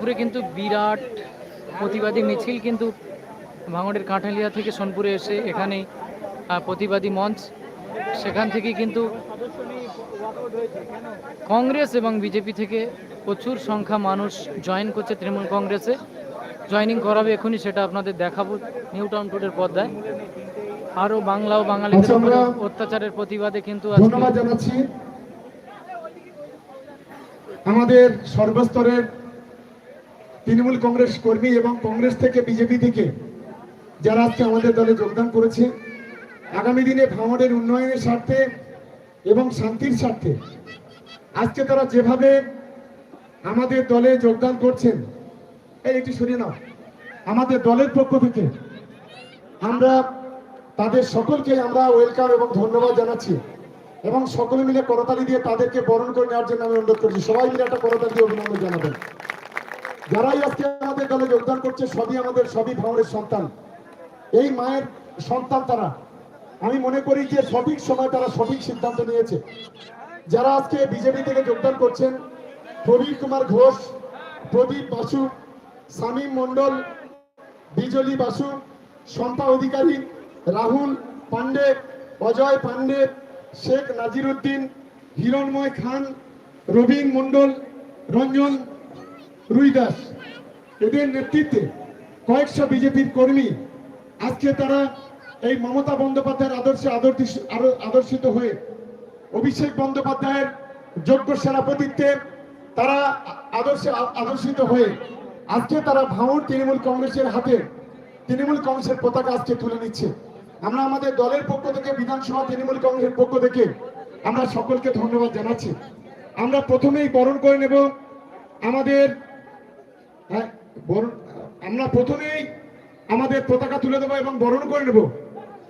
সোনপুরে কিন্তু বিরাট প্রতিবাদী মিছিল কিন্তু ভাঙড়ের কাঁঠালিয়া থেকে সোনপুরে এসে এখানে প্রতিবাদী মঞ্চ। সেখান থেকে কিন্তু কংগ্রেস এবং বিজেপি থেকে প্রচুর সংখ্যা মানুষ জয়েন করছে তৃণমূল কংগ্রেসে। জয়েনিং করাবে এখনই সেটা আপনাদের দেখাবো নিউ টাউন টুডের পর্দায়। আরও বাংলা ও বাঙালিদের আচ্ছা, অত্যাচারের প্রতিবাদে কিন্তু ধন্যবাদ জানাচ্ছি। আমাদের সর্বস্তরের তৃণমূল কংগ্রেস কর্মী এবং কংগ্রেস থেকে বিজেপি থেকে যারা আজকে আমাদের দলে যোগদান করেছে, আগামী দিনে ভাঙড়ের উন্নয়নের স্বার্থে এবং শান্তির স্বার্থে আজকে তারা যেভাবে আমাদের দলে যোগদান করছেন, এই একটু সরিয়ে নাও। আমাদের দলের পক্ষ থেকে আমরা তাদের সকলকে আমরা ওয়েলকাম এবং ধন্যবাদ জানাচ্ছি এবং সকলে মিলে করতালি দিয়ে তাদেরকে বরণ করে নেওয়ার জন্য আমি অনুরোধ করছি। সবাই মিলে একটা করতালি অভিনন্দন জানাবেন। যারাই আজকে আমাদের দলে যোগদান করছে, সবই আমাদের, সবই ভাঙড়ের সন্তান। এই মায়ের সন্তান তারা। আমি মনে করি যে সঠিক সময় তারা সঠিক সিদ্ধান্ত নিয়েছে। যারা আজকে বিজেপি থেকে যোগদান করছেন, প্রবীর কুমার ঘোষ, প্রদীপ বাসু শামীম মণ্ডল, বিজলি বাসু, শম্পা অধিকারী, রাহুল পান্ডে অজয় পান্ডে শেখ নাজির উদ্দিন হিরণময় খান, রবীন মণ্ডল, রঞ্জন রুইদাস। এদের নেতৃত্বে কয়েকশো বিজেপির কর্মী আজকে তারা এই মমতা বন্দ্যোপাধ্যায়ের আদর্শে আদর্শি- আদর্শিত হয়ে অভিষেক বন্দ্যোপাধ্যায়ের যোগ্য সেনাপতিত্বে তারা আদর্শে আদর্শিত হয়ে আজকে তারা ভাঙড় তৃণমূল কংগ্রেসের হাতে তৃণমূল কংগ্রেসের পতাকা আজকে তুলে নিচ্ছে। আমরা আমাদের দলের পক্ষ থেকে বিধানসভা তৃণমূল কংগ্রেসের পক্ষ থেকে আমরা সকলকে ধন্যবাদ জানাচ্ছি। আমরা প্রথমেই বরণ করে নেব আমাদের হ্যাঁ, আমরা প্রথমেই আমাদের পতাকা তুলে দেবো এবং বরণ করে নেব।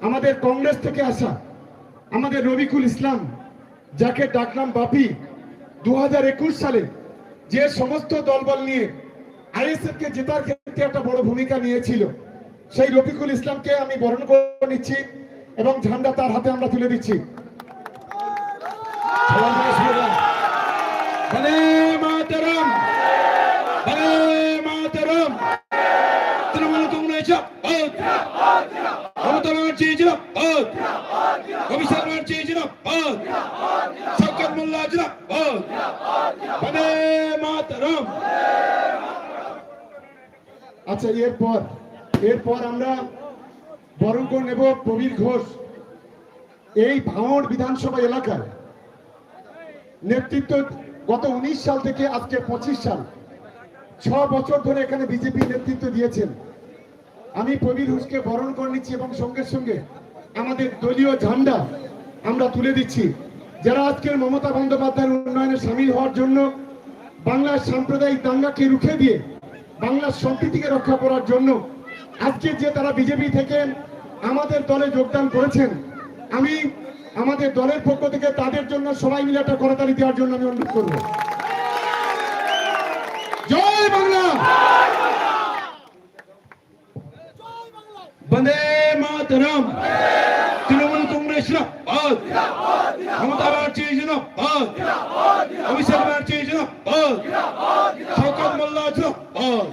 আমাদের কংগ্রেস থেকে আসা আমাদের রবিকুল ইসলাম, যাকে ডাকলাম বাপি দু সালে যে সমস্ত দলবল নিয়ে আইএসএফ কে জেতার ক্ষেত্রে একটা বড় ভূমিকা নিয়েছিল, সেই রফিকুল ইসলামকে আমি বরণ করে নিচ্ছি এবং ঝান্ডা তার হাতে আমরা তুলে দিচ্ছি সবাই মিলে শুনে যান। বন্দে মাতরম বন্দে মাতরম তৃণমূল কংগ্রেস জিন্দাবাদ মমতা ব্যানার্জি মোল্লা মাতরম আচ্ছা এরপর এরপর আমরা নেব প্রবীর ঘোষ। এই ভাঙড় বিধানসভা এলাকায় নেতৃত্ব গত উনিশ সাল থেকে আজকে পঁচিশ সাল, ছ বছর ধরে এখানে বিজেপি নেতৃত্ব দিয়েছেন। আমি প্রবীর ঘোষকে বরণ করে নিচ্ছি এবং সঙ্গে সঙ্গে আমাদের দলীয় ঝান্ডা আমরা তুলে দিচ্ছি। যারা আজকের মমতা বন্দ্যোপাধ্যায়ের উন্নয়নে সামিল হওয়ার জন্য বাংলার সাম্প্রদায়িক দাঙ্গাকে রুখে দিয়ে, বাংলার সম্প্রীতিকে রক্ষা করার জন্য আজকে যে তারা বিজেপি থেকে আমাদের দলে যোগদান করেছেন, আমি আমাদের দলের পক্ষ থেকে তাদের জন্য সবাই মিলে একটা করতালি দেওয়ার জন্য আমি অনুরোধ করব। জয় বাংলা! বন্দে মাতরম। তৃণমূল কংগ্রেস জিন্দাবাদ। মমতা ব্যানার্জি জিন্দাবাদ। অভিষেক ব্যানার্জি জিন্দাবাদ। শওকত মোল্লা জিন্দাবাদ।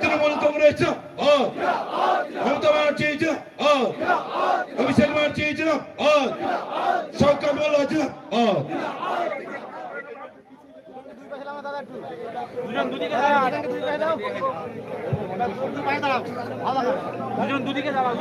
তৃণমূল কংগ্রেস জিন্দাবাদ। মমতা ব্যানার্জি জিন্দাবাদ। অভিষেক ব্যানার্জি জিন্দাবাদ। শওকত মোল্লা জিন্দাবাদ। দুজন, দুদিকে দাঁড়াও। দুদিকে দাঁড়াও